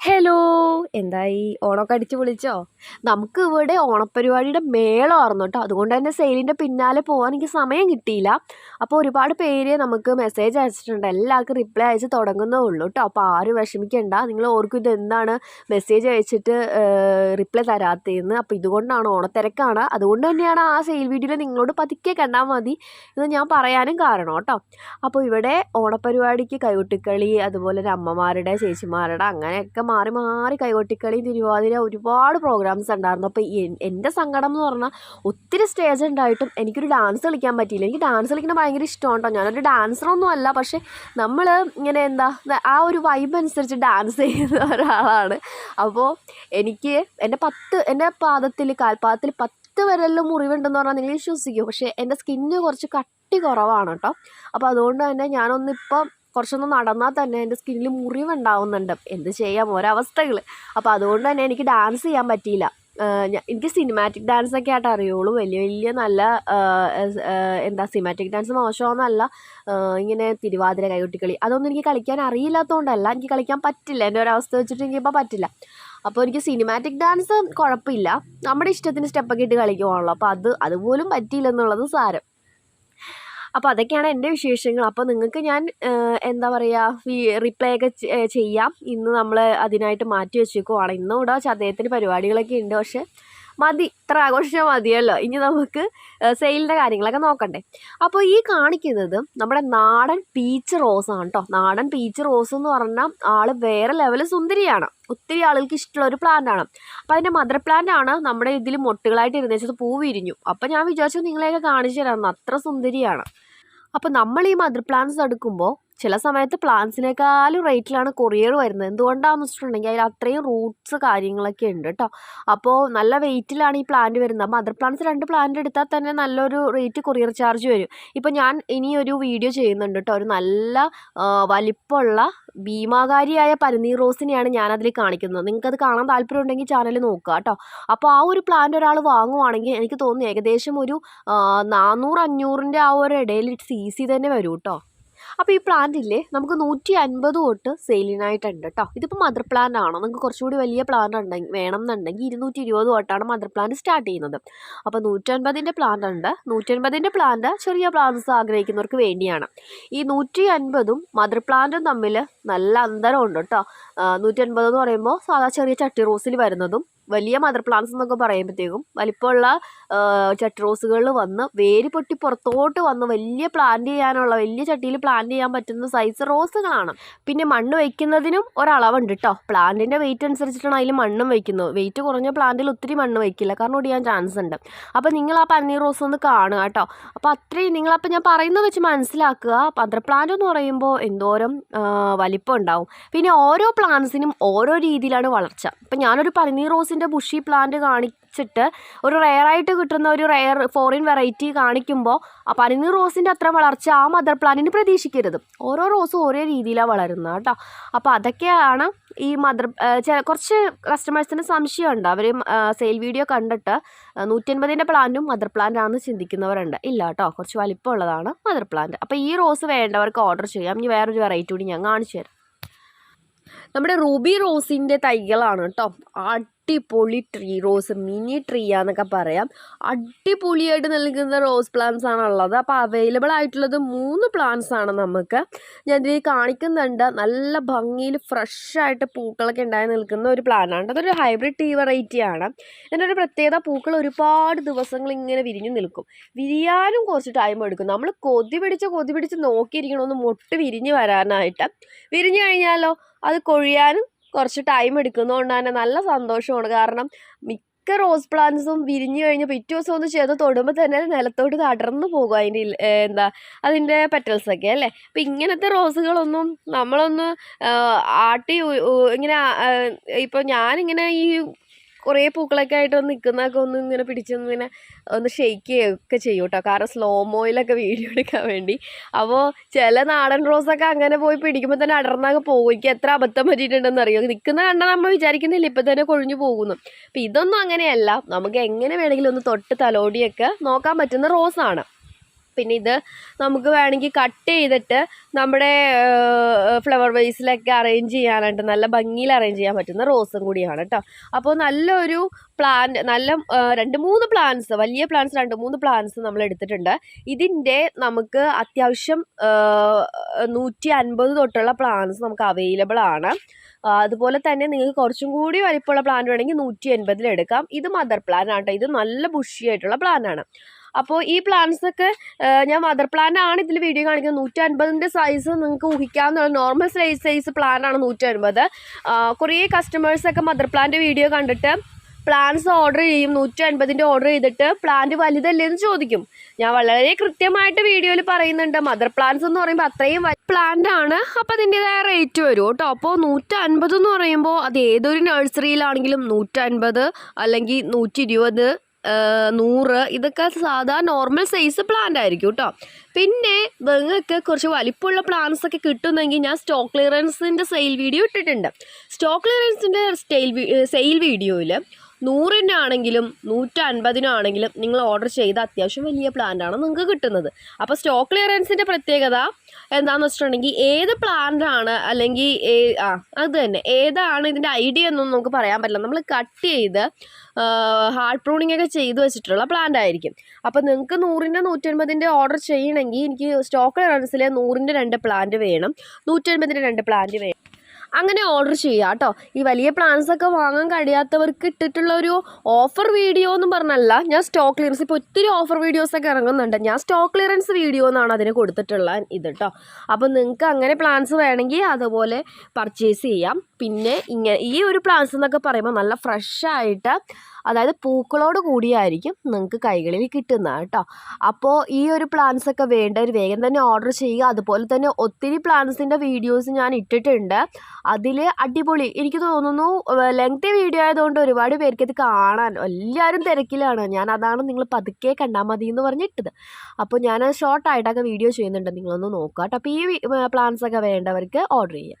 Hello എന്തായി? ഓണമൊക്കെ അടിച്ച് പൊളിച്ചോ? നമുക്ക് ഇവിടെ ഓണപ്പരിപാടിയുടെ മേളമായിരുന്നു കേട്ടോ. അതുകൊണ്ട് തന്നെ സെയിലിന്റെ പിന്നാലെ പോകാൻ എനിക്ക് സമയം കിട്ടിയില്ല. അപ്പോൾ ഒരുപാട് പേര് നമുക്ക് മെസ്സേജ് അയച്ചിട്ടുണ്ട്. എല്ലാവർക്കും റിപ്ലൈ അയച്ച് തുടങ്ങുന്നേ ഉള്ളൂ കേട്ടോ. അപ്പോൾ ആരും വിഷമിക്കണ്ട. നിങ്ങൾ ഓർക്കും ഇത് എന്താണ് മെസ്സേജ് അയച്ചിട്ട് റിപ്ലൈ തരാത്തതെന്ന്. അപ്പോൾ ഇതുകൊണ്ടാണ് ഓണത്തിരക്കാണ്. അതുകൊണ്ട് തന്നെയാണ് ആ സെയിൽ വീഡിയോയിൽ നിങ്ങളോട് പതുക്കെ കണ്ടാൽ മതി എന്ന് ഞാൻ പറയാനും കാരണം കേട്ടോ. അപ്പോൾ ഇവിടെ ഓണപ്പരിപാടിക്ക് കൈകൊട്ടിക്കളി അതുപോലെ അമ്മമാരുടെ ചേച്ചിമാരുടെ അങ്ങനെയൊക്കെ മാറി മാറി കൈകൊട്ടിക്കളി തിരുവാതിര ഒരുപാട് പ്രോഗ്രാംസ് ഉണ്ടായിരുന്നു. അപ്പോൾ എന്റെ സങ്കടം എന്ന് പറഞ്ഞാൽ ഒത്തിരി സ്റ്റേജ് ഉണ്ടായിട്ടും എനിക്കൊരു ഡാൻസ് കളിക്കാൻ പറ്റിയില്ല. എനിക്ക് ഡാൻസ് കളിക്കുന്ന ഭയങ്കര ഇഷ്ടമാണ് കേട്ടോ ഞാനൊരു ഡാൻസറൊന്നും അല്ല. പക്ഷേ നമ്മൾ ഇങ്ങനെ എന്താ ആ ഒരു വൈബ് അനുസരിച്ച് ഡാൻസ് ചെയ്യുന്ന ഒരാളാണ്. അപ്പോൾ എനിക്ക് എന്റെ പത്ത് എന്റെ പാദത്തിൽ കാൽപാദത്തിൽ പത്ത് വിരലിലും മുറിവുണ്ടെന്ന് പറഞ്ഞാൽ നിങ്ങൾ വിശ്വസിക്കും. പക്ഷേ എന്റെ സ്കിന്ന് കുറച്ച് കട്ടി കുറവാണ് കേട്ടോ. അപ്പോൾ അതുകൊണ്ട് തന്നെ ഞാനൊന്നിപ്പം കുറച്ചൊന്ന് നടന്നാൽ തന്നെ എന്റെ സ്കിന്നിൽ മുറിവുണ്ടാവുന്നുണ്ട്. എന്ത് ചെയ്യാം? ഒരവസ്ഥകൾ അപ്പോൾ അതുകൊണ്ട് തന്നെ എനിക്ക് ഡാൻസ് ചെയ്യാൻ പറ്റിയില്ല. എനിക്ക് സിനിമാറ്റിക് ഡാൻസ് ഒക്കെ ആയിട്ട് അറിയുള്ളൂ. വലിയ വലിയ നല്ല എന്താ സിനിമാറ്റിക് ഡാൻസ് മോശമൊന്നുമല്ല ഇങ്ങനെ തിരുവാതിര കൈകൊട്ടിക്കളി അതൊന്നും എനിക്ക് കളിക്കാൻ അറിയില്ലാത്തതുകൊണ്ടല്ല എനിക്ക് കളിക്കാൻ പറ്റില്ല. എന്റെ ഒരവസ്ഥ വെച്ചിട്ട് എനിക്ക് എനിക്കിപ്പോൾ പറ്റില്ല. അപ്പോൾ എനിക്ക് സിനിമാറ്റിക് ഡാൻസ് കുഴപ്പമില്ല. നമ്മുടെ ഇഷ്ടത്തിന് സ്റ്റെപ്പൊക്കെ ഇട്ട് കളിക്കുവാണല്ലോ. അപ്പോൾ അത് അതുപോലും പറ്റിയില്ല എന്നുള്ളത് സാരം. അപ്പോൾ അതൊക്കെയാണ് എന്റെ വിശേഷങ്ങൾ. അപ്പോൾ നിങ്ങൾക്ക് ഞാൻ എന്താ പറയുക റിപ്ലൈ ഒക്കെ ചെയ്യാം. ഇന്ന് നമ്മൾ അതിനായിട്ട് മാറ്റി വെച്ചേക്കുവാണ്. ഇന്നും ഇവിടെ ചതയത്തിന് പരിപാടികളൊക്കെ ഉണ്ട്. പക്ഷേ മതി. ഇത്ര ആഘോഷിച്ചാൽ മതിയല്ലോ. ഇനി നമുക്ക് സെയിലിന്റെ കാര്യങ്ങളൊക്കെ നോക്കണ്ടേ. അപ്പോൾ ഈ കാണിക്കുന്നത് നമ്മുടെ നാടൻ പീച്ച് റോസാണ് കേട്ടോ നാടൻ പീച്ച് റോസ് എന്ന് പറഞ്ഞാൽ ആൾ വേറെ ലെവൽ സുന്ദരിയാണ്. ഒത്തിരി ആളുകൾക്ക് ഇഷ്ടമുള്ള ഒരു പ്ലാന്റ് ആണ്. അപ്പം അതിന്റെ മദർ പ്ലാന്റ് ആണ് നമ്മുടെ ഇതിൽ മൊട്ടുകളായിട്ട് ഇരുന്നേച്ചത് പൂ വിരിഞ്ഞു അപ്പം ഞാൻ വിചാരിച്ചു നിങ്ങളെയൊക്കെ കാണിച്ചു തരാമെന്ന് അത്ര സുന്ദരിയാണ്. അപ്പോൾ നമ്മൾ ഈ മദർ പ്ലാന്റ്സ് എടുക്കുമ്പോൾ ചില സമയത്ത് പ്ലാന്റ്സിനേക്കാളും റേറ്റിലാണ് കൊറിയർ വരുന്നത്. എന്തുകൊണ്ടാണെന്ന് വെച്ചിട്ടുണ്ടെങ്കിൽ അതിൽ അത്രയും റൂട്ട്സ് കാര്യങ്ങളൊക്കെ ഉണ്ട് കേട്ടോ. അപ്പോൾ നല്ല വെയിറ്റിലാണ് ഈ പ്ലാന്റ് വരുന്നത്. മദർ പ്ലാന്റ്സ് രണ്ട് പ്ലാന്റ് എടുത്താൽ തന്നെ നല്ലൊരു റേറ്റ് കൊറിയർ ചാർജ് വരും. ഇപ്പോൾ ഞാൻ ഇനി ഒരു വീഡിയോ ചെയ്യുന്നുണ്ട് കേട്ടോ. ഒരു നല്ല വലിപ്പമുള്ള ഭീമാകാരിയായ പരുന്നീർ റോസിനെയാണ് ഞാനതിൽ കാണിക്കുന്നത്. നിങ്ങൾക്കത് കാണാൻ താല്പര്യം ഉണ്ടെങ്കിൽ ചാനൽ നോക്കുക കേട്ടോ. അപ്പോൾ ആ ഒരു പ്ലാന്റ് ഒരാൾ വാങ്ങുവാണെങ്കിൽ എനിക്ക് തോന്നുന്നു ഏകദേശം ഒരു നാനൂറ് അഞ്ഞൂറിന്റെ ആ ഒരു ഇടയിൽ സി സി തന്നെ വരും കേട്ടോ. അപ്പോൾ ഈ പ്ലാന്റ് ഇല്ലേ നമുക്ക് നൂറ്റി അൻപത് തൊട്ട് സെയിലിനായിട്ടുണ്ട് കേട്ടോ ഇതിപ്പോൾ മദർ പ്ലാന്റ് ആണോ? നിങ്ങൾക്ക് കുറച്ചുകൂടി വലിയ പ്ലാന്റ് ഉണ്ടെങ്കിൽ വേണം എന്നുണ്ടെങ്കിൽ ഇരുന്നൂറ്റി ഇരുപത് തൊട്ടാണ് മദർ പ്ലാന്റ് സ്റ്റാർട്ട് ചെയ്യുന്നത്. അപ്പോൾ നൂറ്റൻപതിന്റെ പ്ലാന്റ് ഉണ്ട്. നൂറ്റൻപതിന്റെ പ്ലാന്റ് ചെറിയ പ്ലാന്റ്സ് ആഗ്രഹിക്കുന്നവർക്ക് വേണ്ടിയാണ്. ഈ നൂറ്റി അൻപതും മദർ പ്ലാന്റും തമ്മിൽ നല്ല അന്തരമുണ്ട് കേട്ടോ നൂറ്റി അൻപത് എന്ന് പറയുമ്പോൾ സാധാ ചെറിയ ചട്ടി റോസിൽ വരുന്നതും വലിയ മദർ പ്ലാന്റ്സ് എന്നൊക്കെ പറയുമ്പോഴത്തേക്കും വലിപ്പമുള്ള ചട്ടി വന്ന് വേര് പൊട്ടി പുറത്തോട്ട് വന്ന് വലിയ പ്ലാന്റ് ചെയ്യാനുള്ള വലിയ ചട്ടിയിൽ പ്ലാന്റ് ചെയ്യാൻ പറ്റുന്ന സൈസ് റോസുകളാണ്. പിന്നെ മണ്ണ് വയ്ക്കുന്നതിനും ഒരളവുണ്ട് കേട്ടോ പ്ലാന്റിന്റെ വെയിറ്റ് അനുസരിച്ചിട്ടാണ് അതിൽ മണ്ണും വയ്ക്കുന്നത്. വെയിറ്റ് കുറഞ്ഞ പ്ലാന്റിൽ ഒത്തിരി മണ്ണ് വയ്ക്കില്ല. കാരണം ഒടിയാൻ ചാൻസ് ഉണ്ട്. അപ്പോൾ നിങ്ങൾ ആ പന്നീർ റോസ് ഒന്ന് കാണുക കേട്ടോ അപ്പോൾ അത്രയും നിങ്ങളപ്പോൾ ഞാൻ പറയുന്നത് വെച്ച് മനസ്സിലാക്കുക. മദർ പ്ലാന്റ് എന്ന് പറയുമ്പോൾ എന്തോരം വലിപ്പം ഉണ്ടാവും. പിന്നെ ഓരോ പ്ലാന്റ്സിനും ഓരോ രീതിയിലാണ് വളർച്ച. അപ്പം ഞാനൊരു പന്നീർ റോസിന് റോസിന്റെ ബുഷി പ്ലാന്റ് കാണിച്ചിട്ട് ഒരു റെയറായിട്ട് കിട്ടുന്ന ഒരു റെയർ ഫോറിൻ വെറൈറ്റി കാണിക്കുമ്പോൾ ആ പനിനീർ റോസിന്റെ അത്ര വളർച്ച ആ മദർ പ്ലാന്റിന് പ്രതീക്ഷിക്കരുത്. ഓരോ റോസും ഓരോ രീതിയിലാണ് വളരുന്നത് കേട്ടോ. അപ്പോൾ അതൊക്കെയാണ് ഈ മദർ കുറച്ച് കസ്റ്റമേഴ്സിന് സംശയമുണ്ട്. അവർ സെയിൽ വീഡിയോ കണ്ടിട്ട് നൂറ്റൻപതിന്റെ പ്ലാന്റും മദർ പ്ലാന്റാണെന്ന് ചിന്തിക്കുന്നവരുണ്ട്. ഇല്ല കേട്ടോ കുറച്ച് വലിപ്പമുള്ളതാണ് മദർ പ്ലാന്റ്. അപ്പോൾ ഈ റോസ് വേണ്ടവർക്ക് ഓർഡർ ചെയ്യാം. ഇനി വേറൊരു വെറൈറ്റി കൂടി ഞാൻ കാണിച്ചു തരാം. നമ്മുടെ റൂബി റോസിന്റെ തൈകളാണ് കേട്ടോ. അടിപൊളി ട്രീ റോസ് മിനി ട്രീ ആന്നൊക്കെ പറയാം. അടിപൊളിയായിട്ട് നൽകുന്ന റോസ് പ്ലാന്റ്സ് ആണ് ഉള്ളത്. അപ്പോൾ അവൈലബിൾ ആയിട്ടുള്ളത് മൂന്ന് പ്ലാന്റ്സ് ആണ് നമുക്ക്. ഞാൻ ഇതിൽ കാണിക്കുന്നുണ്ട്. നല്ല ഭംഗിയിൽ ഫ്രഷ് ആയിട്ട് പൂക്കളൊക്കെ ഉണ്ടായി നിൽക്കുന്ന ഒരു പ്ലാന്റാണ് അതൊരു ഹൈബ്രിഡ് ടീ വെറൈറ്റി ആണ്. ഇതിന്റെ ഒരു പ്രത്യേകത പൂക്കൾ ഒരുപാട് ദിവസങ്ങൾ ഇങ്ങനെ വിരിഞ്ഞു നിൽക്കും. വിരിയാനും കുറച്ച് ടൈം എടുക്കും. നമ്മൾ കൊതി പിടിച്ച് കൊതി പിടിച്ച് നോക്കിയിരിക്കണമെന്ന് മൊട്ട് വിരിഞ്ഞ് വരാനായിട്ട്. വിരിഞ്ഞു കഴിഞ്ഞാലോ അത് കൊഴിയാനും കുറച്ച് ടൈം എടുക്കുന്നതുകൊണ്ട് തന്നെ നല്ല സന്തോഷമാണ്. കാരണം മിക്ക റോസ് പ്ലാന്റ്സും വിരിഞ്ഞു കഴിഞ്ഞ് പിറ്റേ ദിവസം ഒന്ന് ചെയ്ത് തൊടുമ്പോൾ തന്നെ നിലത്തോട്ട് തടർന്നു പോകും അതിന്റെ എന്താ അതിന്റെ പെറ്റൽസൊക്കെ അല്ലേ? അപ്പം ഇങ്ങനത്തെ റോസുകളൊന്നും നമ്മളൊന്ന് ആട്ടി ഇങ്ങനെ ഇപ്പോൾ ഞാനിങ്ങനെ ഈ കുറേ പൂക്കളൊക്കെ ആയിട്ട് ഒന്ന് നിൽക്കുന്നതൊക്കെ ഒന്ന് ഇങ്ങനെ പിടിച്ചൊന്ന് ഇങ്ങനെ ഒന്ന് ഷെയ്ക്ക് ചെയ്യുകയൊക്കെ ചെയ്യും കേട്ടോ. കാരണം സ്ലോ മോയിലൊക്കെ വീഡിയോ എടുക്കാൻ വേണ്ടി. അപ്പോൾ ചില നാടൻ റോസൊക്കെ അങ്ങനെ പോയി പിടിക്കുമ്പോൾ തന്നെ അടർന്നൊക്കെ പോകും. എനിക്ക് എത്ര അബദ്ധം പറ്റിയിട്ടുണ്ടെന്ന് അറിയോ? നിൽക്കുന്ന കണ്ടാൽ നമ്മൾ വിചാരിക്കുന്നില്ല ഇപ്പം തന്നെ കൊഴിഞ്ഞു പോകുന്നു. അപ്പം ഇതൊന്നും അങ്ങനെയല്ല. നമുക്ക് എങ്ങനെ വേണമെങ്കിലും ഒന്ന് തൊട്ട് തലോടിയൊക്കെ നോക്കാൻ പറ്റുന്ന റോസാണ് പിന്നെ ഇത് നമുക്ക് വേണമെങ്കിൽ കട്ട് ചെയ്തിട്ട് നമ്മുടെ ഫ്ലവർ വേസിലൊക്കെ അറേഞ്ച് ചെയ്യാനായിട്ട് നല്ല ഭംഗിയിൽ അറേഞ്ച് ചെയ്യാൻ പറ്റുന്ന റോസും കൂടിയാണ് കേട്ടോ അപ്പോൾ നല്ലൊരു പ്ലാന്റ് നല്ല രണ്ട് മൂന്ന് പ്ലാന്റ്സ് വലിയ പ്ലാന്റ്സ് രണ്ട് മൂന്ന് പ്ലാന്റ്സ് നമ്മൾ എടുത്തിട്ടുണ്ട്. ഇതിന്റെ നമുക്ക് അത്യാവശ്യം നൂറ്റി അൻപത് തൊട്ടുള്ള പ്ലാന്റ്സ് നമുക്ക് അവൈലബിൾ ആണ്. അതുപോലെ തന്നെ നിങ്ങൾക്ക് കുറച്ചും കൂടി വലിപ്പമുള്ള പ്ലാന്റ് വേണമെങ്കിൽ നൂറ്റി എൺപതിലെടുക്കാം ഇത് മദർ പ്ലാൻ ആണ്. ഇത് നല്ല ബുഷി ആയിട്ടുള്ള പ്ലാൻ ആണ്. അപ്പോൾ ഈ പ്ലാന്റ്സ് ഒക്കെ ഞാൻ മദർ പ്ലാൻ ആണ് ഇതിൽ വീഡിയോ കാണിക്കുന്നത്. നൂറ്റി അൻപതിന്റെ സൈസ് നിങ്ങൾക്ക് ഊഹിക്കാവുന്ന നോർമൽ സൈസ് സൈസ് പ്ലാൻ ആണ് നൂറ്റി അൻപത് കുറേ കസ്റ്റമേഴ്സൊക്കെ മദർ പ്ലാന്റ് വീഡിയോ കണ്ടിട്ട് പ്ലാന്റ്സ് ഓർഡർ ചെയ്യും നൂറ്റി അൻപതിന്റെ ഓർഡർ ചെയ്തിട്ട് പ്ലാന്റ് വലുതല്ലേ എന്ന് ചോദിക്കും. ഞാൻ വളരെ കൃത്യമായിട്ട് വീഡിയോയിൽ പറയുന്നുണ്ട് മദർ പ്ലാന്റ്സ് എന്ന് പറയുമ്പോൾ അത്രയും പ്ലാന്റ് ആണ് അപ്പോൾ അതിന്റെതായ റേറ്റ് വരും കേട്ടോ. അപ്പോൾ നൂറ്റി അൻപത് എന്ന് പറയുമ്പോൾ അത് ഏതൊരു നഴ്സറിയിലാണെങ്കിലും നൂറ്റൻപത് അല്ലെങ്കിൽ നൂറ്റി ഇരുപത് നൂറ് ഇതൊക്കെ സാധാ നോർമൽ സൈസ് പ്ലാന്റ് ആയിരിക്കും കേട്ടോ പിന്നെ വെങ്ങൊക്കെ കുറച്ച് വലിപ്പമുള്ള പ്ലാന്റ്സ് ഒക്കെ കിട്ടുന്നെങ്കിൽ ഞാൻ സ്റ്റോക്ക് ക്ലിയറൻസിന്റെ സെയിൽ വീഡിയോ ഇട്ടിട്ടുണ്ട്. സ്റ്റോക്ക് ക്ലിയറൻസിന്റെ സ്റ്റെയിൽ സെയിൽ വീഡിയോയിൽ നൂറിനാണെങ്കിലും നൂറ്റൻപതിനാണെങ്കിലും നിങ്ങൾ ഓർഡർ ചെയ്ത അത്യാവശ്യം വലിയ പ്ലാന്റാണ് നിങ്ങൾക്ക് കിട്ടുന്നത്. അപ്പോൾ സ്റ്റോക്ക് ക്ലിയറൻസിന്റെ പ്രത്യേകത എന്താണെന്ന് വെച്ചിട്ടുണ്ടെങ്കിൽ ഏത് പ്ലാന്റാണ് അല്ലെങ്കിൽ ഏ- ആ അത് തന്നെ. ഏതാണ് ഇതിന്റെ ഐഡിയ എന്നൊന്നും നമുക്ക് പറയാൻ പറ്റില്ല. നമ്മൾ കട്ട് ചെയ്ത് ഹാർഡ് പ്രൂണിംഗ് ഒക്കെ ചെയ്ത് വെച്ചിട്ടുള്ള പ്ലാന്റ് ആയിരിക്കും. അപ്പോൾ നിങ്ങൾക്ക് നൂറിന്റെ നൂറ്റൻപതിന്റെ ഓർഡർ ചെയ്യണമെങ്കിൽ എനിക്ക് സ്റ്റോക്ക് ക്ലിയറൻസിൽ നൂറിന്റെ രണ്ട് പ്ലാന്റ് വേണം. നൂറ്റൻപതിന്റെ രണ്ട് പ്ലാന്റ് വേണം. അങ്ങനെ ഓർഡർ ചെയ്യുക കേട്ടോ. ഈ വലിയ പ്ലാൻസ് ഒക്കെ വാങ്ങാൻ കഴിയാത്തവർക്ക് ഇട്ടിട്ടുള്ള ഒരു ഓഫർ വീഡിയോ എന്ന് പറഞ്ഞല്ല ഞാൻ സ്റ്റോക്ക് ക്ലിയറൻസ് ഇപ്പോൾ ഒത്തിരി ഓഫർ വീഡിയോസൊക്കെ ഇറങ്ങുന്നുണ്ട്. ഞാൻ സ്റ്റോക്ക് ക്ലിയറൻസ് വീഡിയോ എന്നാണ് അതിന് കൊടുത്തിട്ടുള്ള ഇത് കേട്ടോ. അപ്പോൾ നിങ്ങൾക്ക് അങ്ങനെ പ്ലാൻസ് വേണമെങ്കിൽ അതുപോലെ പർച്ചേസ് ചെയ്യാം. പിന്നെ ഇങ്ങനെ ഈ ഒരു പ്ലാൻസ് എന്നൊക്കെ പറയുമ്പോൾ നല്ല ഫ്രഷ് ആയിട്ട് അതായത് പൂക്കളോട് കൂടിയായിരിക്കും നിങ്ങൾക്ക് കൈകളിൽ കിട്ടുന്നത് കേട്ടോ. അപ്പോൾ ഈ ഒരു പ്ലാന്റ്സ് ഒക്കെ വേണ്ടവർ വേഗം തന്നെ ഓർഡർ ചെയ്യുക. അതുപോലെ തന്നെ ഒത്തിരി പ്ലാന്റ്സിന്റെ വീഡിയോസ് ഞാൻ ഇട്ടിട്ടുണ്ട്. അതിൽ അടിപൊളി. എനിക്ക് തോന്നുന്നു ലെങ്തി വീഡിയോ ആയതുകൊണ്ട് ഒരുപാട് പേർക്ക് ഇത് കാണാൻ എല്ലാവരും തിരക്കിലാണ്. ഞാൻ അതാണ് നിങ്ങൾ പതുക്കെ കണ്ടാൽ മതി എന്ന് പറഞ്ഞിട്ടത്. അപ്പോൾ ഞാൻ ഷോർട്ടായിട്ടൊക്കെ വീഡിയോ ചെയ്യുന്നുണ്ട്. നിങ്ങളൊന്ന് നോക്കുക കേട്ടോ അപ്പോൾ ഈ പ്ലാന്റ്സ് ഒക്കെ വേണ്ടവർക്ക് ഓർഡർ ചെയ്യാം.